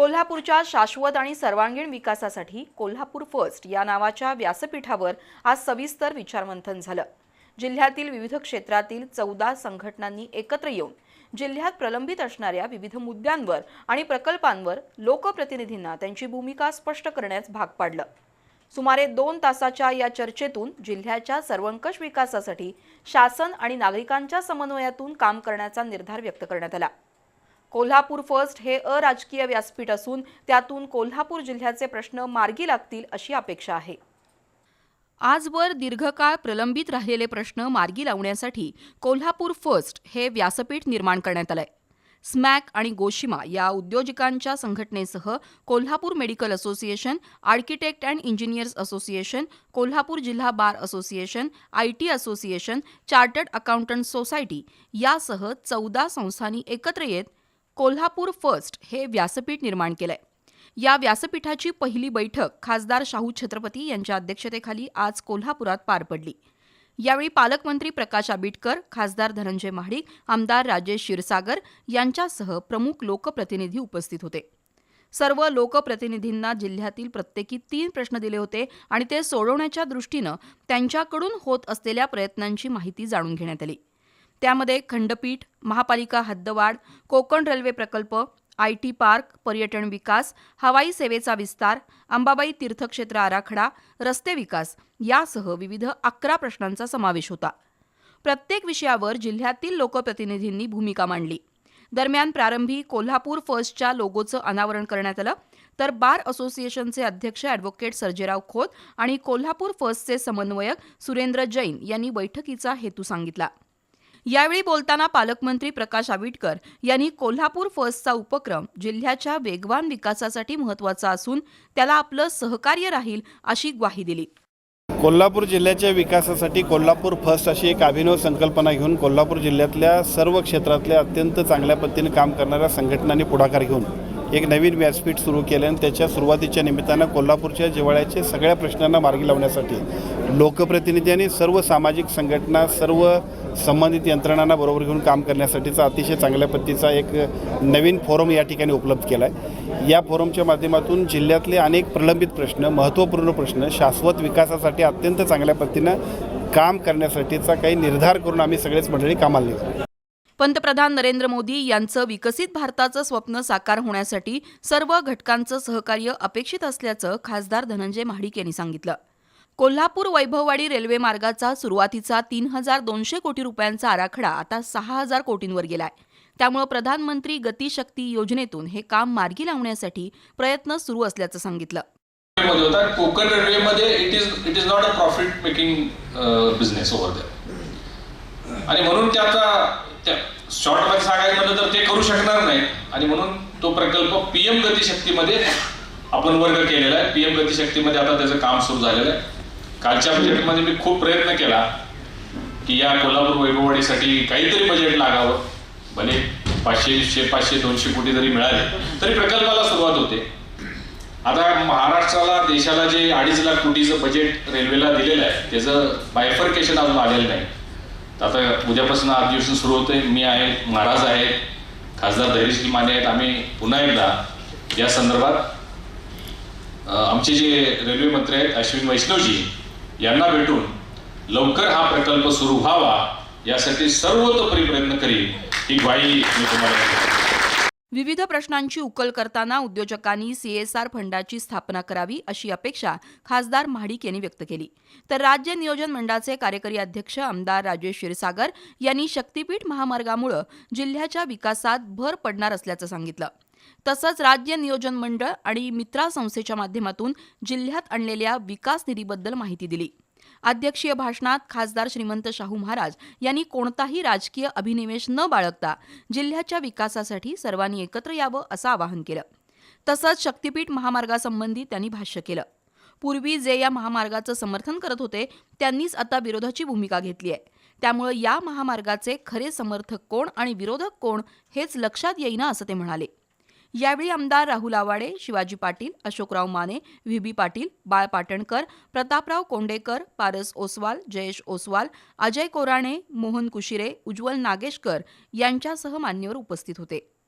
कोल्हापूरच्या शाश्वत आणि सर्वांगीण विकासासाठी कोल्हापूर फर्स्ट या नावाच्या व्यासपीठावर आज सविस्तर विचारमंथन झालं. जिल्ह्यातील विविध क्षेत्रातील चौदा संघटनांनी एकत्र येऊन जिल्ह्यात प्रलंबित असणाऱ्या विविध मुद्द्यांवर आणि प्रकल्पांवर लोकप्रतिनिधींना त्यांची भूमिका स्पष्ट करण्यास भाग पाडलं. सुमारे दोन तासाच्या या चर्चेतून जिल्ह्याच्या सर्वंकष विकासासाठी शासन आणि नागरिकांच्या समन्वयातून काम करण्याचा निर्धार व्यक्त करण्यात आला. कोल्हापूर फर्स्ट हे अराजकीय व्यासपीठ असून त्यातून कोल्हापूर जिल्ह्याचे प्रश्न मार्गी लागतील अशी अपेक्षा आहे. आजवर दीर्घकाळ प्रलंबित राहिलेले प्रश्न मार्गी लावण्यासाठी कोल्हापूर फर्स्ट हे व्यासपीठ निर्माण करण्यात आलंय. स्मॅक आणि गोशिमा या उद्योजकांच्या संघटनेसह Kolhapur medical association architect and engineers association Kolhapur जिल्हा bar association I T association chartered accountant society यासह चौदा संस्थांनी एकत्र येत कोल्हापूर फर्स्ट हे व्यासपीठ निर्माण केलंय. या व्यासपीठाची पहिली बैठक खासदार शाहू छत्रपती यांच्या अध्यक्षतेखाली आज कोल्हापुरात पार पडली. यावेळी पालकमंत्री प्रकाश आंबेडकर खासदार धनंजय महाडिक आमदार राजेश क्षीरसागर यांच्यासह प्रमुख लोकप्रतिनिधी उपस्थित होते. सर्व लोकप्रतिनिधींना जिल्ह्यातील प्रत्येकी तीन प्रश्न दिले होते आणि ते सोडवण्याच्या दृष्टीनं त्यांच्याकडून होत असलेल्या प्रयत्नांची माहिती जाणून घेण्यात आली. त्यामध्ये खंडपीठ महापालिका हद्दवाढ कोकण रेल्वे प्रकल्प आय टी पार्क पर्यटन विकास हवाई सेवेचा विस्तार अंबाबाई तीर्थक्षेत्र आराखडा रस्ते विकास यासह विविध अकरा प्रश्नांचा समावेश होता. प्रत्येक विषयावर जिल्ह्यातील लोकप्रतिनिधींनी भूमिका मांडली. दरम्यान प्रारंभी कोल्हापूर फर्स्टच्या लोगोचं अनावरण करण्यात आलं तर बार असोसिएशनचे अध्यक्ष ॲडव्होकेट सर्जेराव खोत आणि कोल्हापूर फर्स्टचे समन्वयक सुरेंद्र जैन यांनी बैठकीचा हेतू सांगितला. यावेळी बोलताना पालकमंत्री प्रकाश आंबेडकर यांनी कोल्हापूर फर्स्टचा उपक्रम जिल्ह्याच्या वेगवान विकासासाठी महत्त्वाचा असून त्याला आपलं सहकार्य राहील अशी ग्वाही दिली. कोल्हापूर जिल्ह्याच्या विकासासाठी कोल्हापूर फर्स्ट अशी एक अभिनव संकल्पना घेऊन कोल्हापूर जिल्ह्यातल्या सर्व क्षेत्रातल्या अत्यंत चांगल्या पद्धतीने काम करणाऱ्या संघटनांनी पुढाकार घेऊन एक नवीन व्यासपीठ सुरू केले आणि त्याच्या सुरुवातीच्या निमित्तानं कोल्हापूरच्या जिवाळ्याचे सगळ्या प्रश्नांना मार्गी लावण्यासाठी लोकप्रतिनिधी आणि सर्व सामाजिक संघटना सर्व संबंधित यंत्रणांना बरोबर घेऊन काम करण्यासाठीचा अतिशय चांगल्या पद्धतीचा एक नवीन फोरम या ठिकाणी उपलब्ध केला आहे या फोरमच्या माध्यमातून जिल्ह्यातले अनेक प्रलंबित प्रश्न महत्त्वपूर्ण प्रश्न शाश्वत विकासासाठी अत्यंत चांगल्या पद्धतीनं काम करण्यासाठीचा काही निर्धार करून आम्ही सगळेच मंडळी कामाला निघतो पंतप्रधान नरेंद्र मोदी यांचं विकसित भारताचं स्वप्न साकार होण्यासाठी सर्व घटकांचं सहकार्य अपेक्षित असल्याचं खासदार धनंजय महाडिक यांनी सांगितलं. कोल्हापूर वैभववाडी रेल्वे मार्गाचा सुरुवातीचा तीन हजार दोनशे कोटी रुपयांचा आराखडा आता सहा हजार कोटींवर गेलाय. त्यामुळे प्रधानमंत्री गतिशक्ती योजनेतून हे काम मार्गी लावण्यासाठी प्रयत्न सुरू असल्याचं सांगितलं. कोकण रेल्वेमध्ये it is it is not a profit making business over आणि म्हणून त्याचा शॉर्टमध्ये सांगायचं म्हणलं तर ते करू शकणार नाही. आणि म्हणून तो प्रकल्प पीएम गतिशक्तीमध्ये आपण वर्ग केलेला आहे. पीएम गतिशक्तीमध्ये आता त्याचं काम सुरू झालेलं आहे. कालच्या बजेटमध्ये मी खूप प्रयत्न केला की या कोल्हापूर वैभववाडीसाठी काहीतरी बजेट लागावं. भले पाचशे शे पाचशे दोनशे कोटी जरी मिळाले तरी प्रकल्पाला सुरुवात होते. आता महाराष्ट्राला देशाला जे अडीच लाख कोटीचं बजेट रेल्वेला दिलेलं आहे त्याचं बायफर्केशन अजून आलेलं नाही. आता उद्यापासून अधिवेशन सुरू होते मी आहे महाराज आहेत खासदार धैर्यशील माने आहेत आम्ही पुन्हा एकदा या संदर्भात आमचे जे रेल्वे मंत्री आहेत अश्विन वैष्णवजी यांना भेटून लवकर हा प्रकल्प सुरू व्हावा यासाठी सर्वतोपरी प्रयत्न करीन ही ग्वाही मी तुम्हाला विविध प्रश्नांची उकल करताना उद्योजकांनी सीएसआर फंडाची स्थापना करावी अशी अपेक्षा खासदार महाडिक यांनी व्यक्त केली. तर राज्य नियोजन मंडळाचे कार्यकारी अध्यक्ष आमदार राजेश क्षीरसागर यांनी शक्तीपीठ महामार्गामुळे जिल्ह्याच्या विकासात भर पडणार असल्याचं सांगितलं. तसंच राज्य नियोजन मंडळ आणि मित्रा संस्थेच्या माध्यमातून जिल्ह्यात आणलेल्या विकास निधीबद्दल माहिती दिली. अध्यक्षीय भाषणात खासदार श्रीमंत शाहू महाराज यांनी कोणताही राजकीय अभिनिवेश न बाळगता जिल्ह्याच्या विकासासाठी सर्वांनी एकत्र यावं असं आवाहन केलं. तसंच शक्तीपीठ महामार्गासंबंधी त्यांनी भाष्य केलं. पूर्वी जे या महामार्गाचं समर्थन करत होते त्यांनीच आता विरोधाची भूमिका घेतली आहे. त्यामुळे या महामार्गाचे खरे समर्थक कोण आणि विरोधक कोण हेच लक्षात येईना असं ते म्हणाले. यावेळी आमदार राहुल आवाडे शिवाजी पाटील अशोकराव माने व्ही बी पाटील बाळ पाटणकर प्रतापराव कोंडेकर पारस ओसवाल जयेश ओसवाल अजय कोराणे मोहन कुशिरे उज्ज्वल नागेशकर यांच्यासह मान्यवर उपस्थित होते.